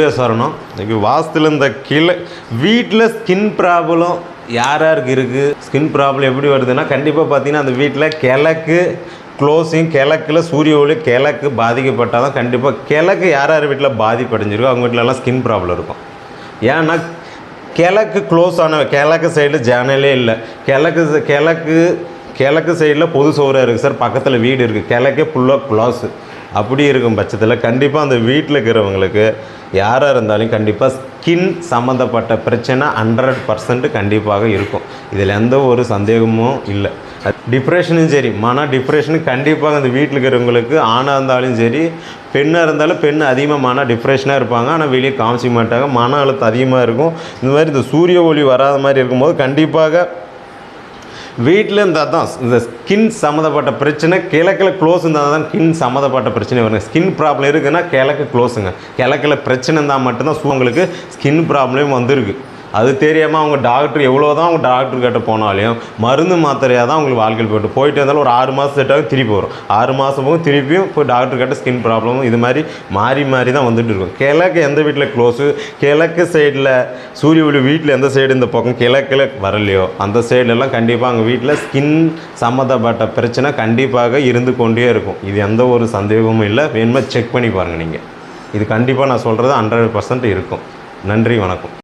சரணம். இன்னைக்கு வாஸ்துல இந்த கீழே வீட்டில் ஸ்கின் ப்ராப்ளம் யார் யாருக்கு இருக்குது ஸ்கின் ப்ராப்ளம் எப்படி வருதுன்னா கண்டிப்பாக பார்த்தீங்கன்னா அந்த வீட்டில் கிழக்கு க்ளோஸிங் கிழக்கில் சூரிய ஒளி கிழக்கு பாதிக்கப்பட்டால் தான் கண்டிப்பாக கிழக்கு யார் யார் வீட்டில் பாதிப்படைஞ்சிருக்கோ அவங்க வீட்டிலலாம் ஸ்கின் ப்ராப்ளம் இருக்கும். ஏன்னா கிழக்கு க்ளோஸ் ஆன கிழக்கு சைடில் ஜானலே இல்லை. கிழக்கு கிழக்கு கிழக்கு சைடில் பொது சோறாக இருக்குது சார் பக்கத்தில் வீடு இருக்குது கிழக்கே ஃபுல்லாக க்ளோஸு அப்படி இருக்கும் பட்சத்தில் கண்டிப்பாக அந்த வீட்டில் இருக்கிறவங்களுக்கு யாராக இருந்தாலும் கண்டிப்பாக ஸ்கின் சம்மந்தப்பட்ட பிரச்சனை ஹண்ட்ரட் பர்சன்ட் கண்டிப்பாக இருக்கும். இதில் எந்த ஒரு சந்தேகமும் இல்லை. டிப்ரெஷனும் சரி மன டிப்ரெஷனும் கண்டிப்பாக அந்த வீட்டில் இருக்கிறவங்களுக்கு ஆணாக இருந்தாலும் சரி பெண்ணாக இருந்தாலும் பெண் அதிகமாக மன டிப்ரெஷனாக இருப்பாங்க. ஆனால் வெளியே காமிச்சிக்க மாட்டாங்க. மன அழுத்தம் அதிகமாக இருக்கும். இந்த மாதிரி இந்த சூரிய ஒளி வராத மாதிரி இருக்கும்போது கண்டிப்பாக வீட்டில் இருந்தால் தான் இந்த ஸ்கின் சம்மந்தப்பட்ட பிரச்சனை கிழக்கில் க்ளோஸ் இருந்தால் தான் ஸ்கின் சம்மந்தப்பட்ட பிரச்சனை வருங்க. ஸ்கின் ப்ராப்ளம் இருக்குன்னா கிழக்கு க்ளோஸுங்க கிழக்கில் பிரச்சனை இருந்தால் மட்டும்தான் உங்களுக்கு ஸ்கின் ப்ராப்ளம் வந்திருக்கு. அது தெரியாமல் அவங்க டாக்டர் எவ்வளோ தான் அவங்க டாக்டர் கிட்ட போனாலையும் மருந்து மாத்திரையாக தான் அவங்களுக்கு வாழ்க்கையில் போயிட்டு. போயிட்டு இருந்தாலும் ஒரு ஆறு மாதம் செட் ஆகும் திருப்பி வரும். ஆறு மாதமும் திருப்பியும் போய் டாக்டர் கிட்ட ஸ்கின் ப்ராப்ளமும் இது மாதிரி மாறி மாறி தான் வந்துட்டு இருக்கும். கிழக்கு எந்த வீட்டில் க்ளோஸு கிழக்கு சைடில் சூரிய ஒளி வீட்டில் எந்த சைடு இந்த பக்கம்? கிழக்கில் வரலையோ? அந்த சைடுலலாம் கண்டிப்பாக அவங்க வீட்டில் ஸ்கின் சம்மந்தப்பட்ட பிரச்சனை கண்டிப்பாக இருந்து கொண்டே இருக்கும். இது எந்த ஒரு சந்தேகமும் இல்லை. வேணுமே செக் பண்ணி பாருங்கள் நீங்கள் இது கண்டிப்பாக நான் சொல்கிறது ஹண்ட்ரட் பர்சன்ட் இருக்கும். நன்றி வணக்கம்.